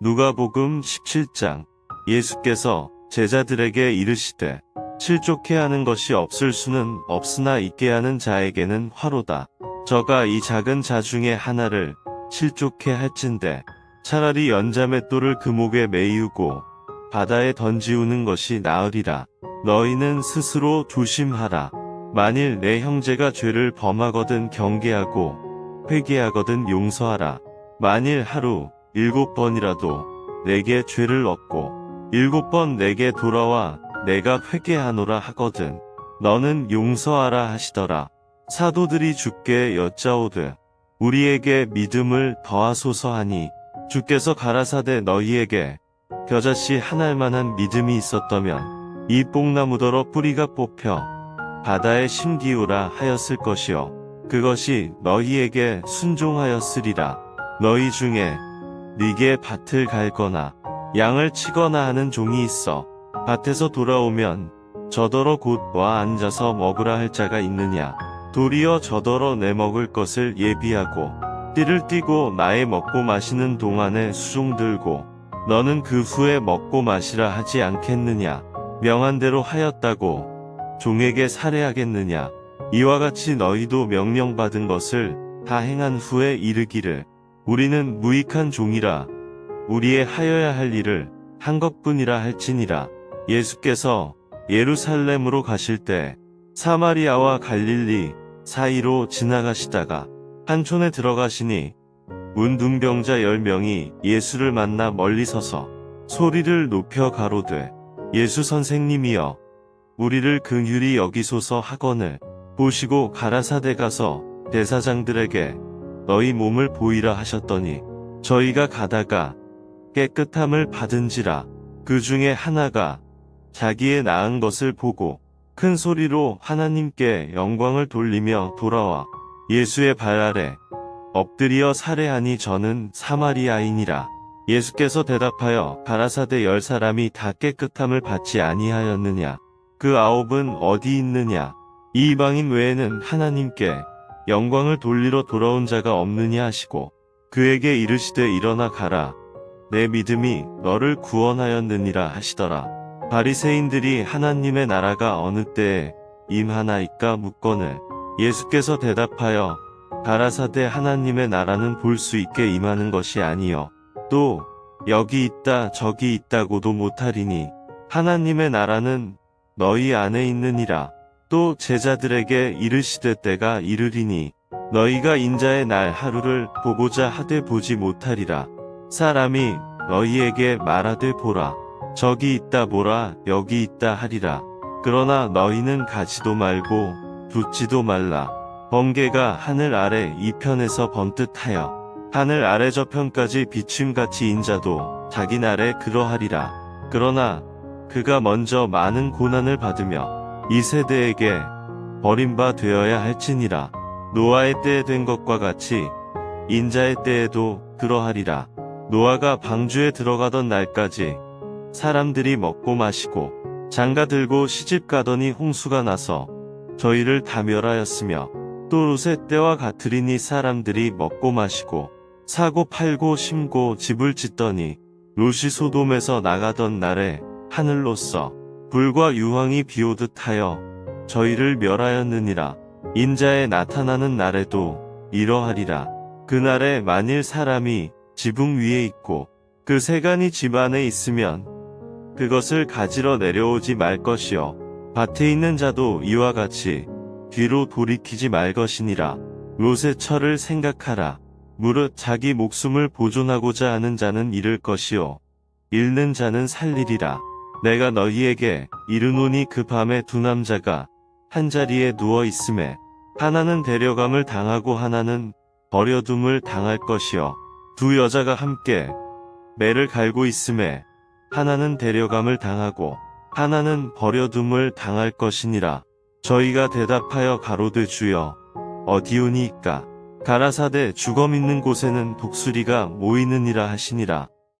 누가복음 17장 예수께서 제자들에게 이르시되 실족해 하는 것이 없을 수는 없으나 있게 하는 자에게는 화로다. 저가 이 작은 자 중에 하나를 실족해 할진대 차라리 연자맷돌을 그 목에 매이우고 바다에 던지우는 것이 나으리라. 너희는 스스로 조심하라. 만일 내 형제가 죄를 범하거든 경계하고 회개하거든 용서하라. 만일 하루 일곱 번이라도 내게 죄를 얻고 일곱 번 내게 돌아와 내가 회개하노라 하거든. 너는 용서하라 하시더라. 사도들이 주께 여짜오되 우리에게 믿음을 더하소서 하니 주께서 가라사대 너희에게 겨자씨 한 알만한 믿음이 있었다면 이 뽕나무더러 뿌리가 뽑혀 바다에 심기우라 하였을 것이요. 그것이 너희에게 순종하였으리라. 너희 중에 네게 밭을 갈거나 양을 치거나 하는 종이 있어 밭에서 돌아오면 저더러 곧 와 앉아서 먹으라 할 자가 있느냐. 도리어 저더러 내 먹을 것을 예비하고 띠를 띠고 나의 먹고 마시는 동안에 수종 들고 너는 그 후에 먹고 마시라 하지 않겠느냐. 명한 대로 하였다고 종에게 살해하겠느냐. 이와 같이 너희도 명령받은 것을 다 행한 후에 이르기를 우리는 무익한 종이라. 우리의 하여야 할 일을 한 것뿐이라 할지니라. 예수께서 예루살렘으로 가실 때 사마리아와 갈릴리 사이로 지나가시다가 한 촌에 들어가시니 문둥병자 열 명이 예수를 만나 멀리 서서 소리를 높여 가로되 예수 선생님이여 우리를 긍휼히 여기소서 하거늘 보시고 가라사대 가서 대사장들에게 너희 몸을 보이라 하셨더니 저희가 가다가 깨끗함을 받은지라 그 중에 하나가 자기의 나은 것을 보고 큰 소리로 하나님께 영광을 돌리며 돌아와 예수의 발 아래 엎드려 살해하니 저는 사마리아인이라. 예수께서 대답하여 가라사대 열 사람이 다 깨끗함을 받지 아니하였느냐? 그 아홉은 어디 있느냐? 이 이방인 외에는 하나님께 영광을 돌리러 돌아온 자가 없느냐 하시고 그에게 이르시되 일어나 가라. 내 믿음이 너를 구원하였느니라 하시더라. 바리새인들이 하나님의 나라가 어느 때에 임하나이까 묻거늘 예수께서 대답하여 가라사대 하나님의 나라는 볼 수 있게 임하는 것이 아니요. 또 여기 있다 저기 있다고도 못하리니 하나님의 나라는 너희 안에 있느니라 또 제자들에게 이르시되 때가 이르리니 너희가 인자의 날 하루를 보고자 하되 보지 못하리라. 사람이 너희에게 말하되 보라. 저기 있다 보라 여기 있다 하리라. 그러나 너희는 가지도 말고 듣지도 말라. 번개가 하늘 아래 이편에서 번듯하여 하늘 아래 저편까지 비춤같이 인자도 자기 날에 그러하리라. 그러나 그가 먼저 많은 고난을 받으며 이 세대에게 버림바 되어야 할지니라. 노아의 때에 된 것과 같이 인자의 때에도 그러하리라. 노아가 방주에 들어가던 날까지 사람들이 먹고 마시고 장가 들고 시집 가더니 홍수가 나서 저희를 다 멸하였으며 또 롯의 때와 같으리니 사람들이 먹고 마시고 사고 팔고 심고 집을 짓더니 롯이 소돔에서 나가던 날에 하늘로서 불과 유황이 비오듯 하여 저희를 멸하였느니라. 인자에 나타나는 날에도 이러하리라. 그날에 만일 사람이 지붕 위에 있고 그 세간이 집 안에 있으면 그것을 가지러 내려오지 말 것이요. 밭에 있는 자도 이와 같이 뒤로 돌이키지 말 것이니라. 롯의 철을 생각하라. 무릇 자기 목숨을 보존하고자 하는 자는 잃을 것이요. 잃는 자는 살리리라 내가 너희에게 이르노니 그 밤에 두 남자가 한 자리에 누워 있음에 하나는 데려감을 당하고 하나는 버려둠을 당할 것이요. 두 여자가 함께 매를 갈고 있음에 하나는 데려감을 당하고 하나는 버려둠을 당할 것이니라. 저희가 대답하여 가로되 주여 어디오니이까? 가라사대 죽어 있는 곳에는 독수리가 모이느니라 하시니라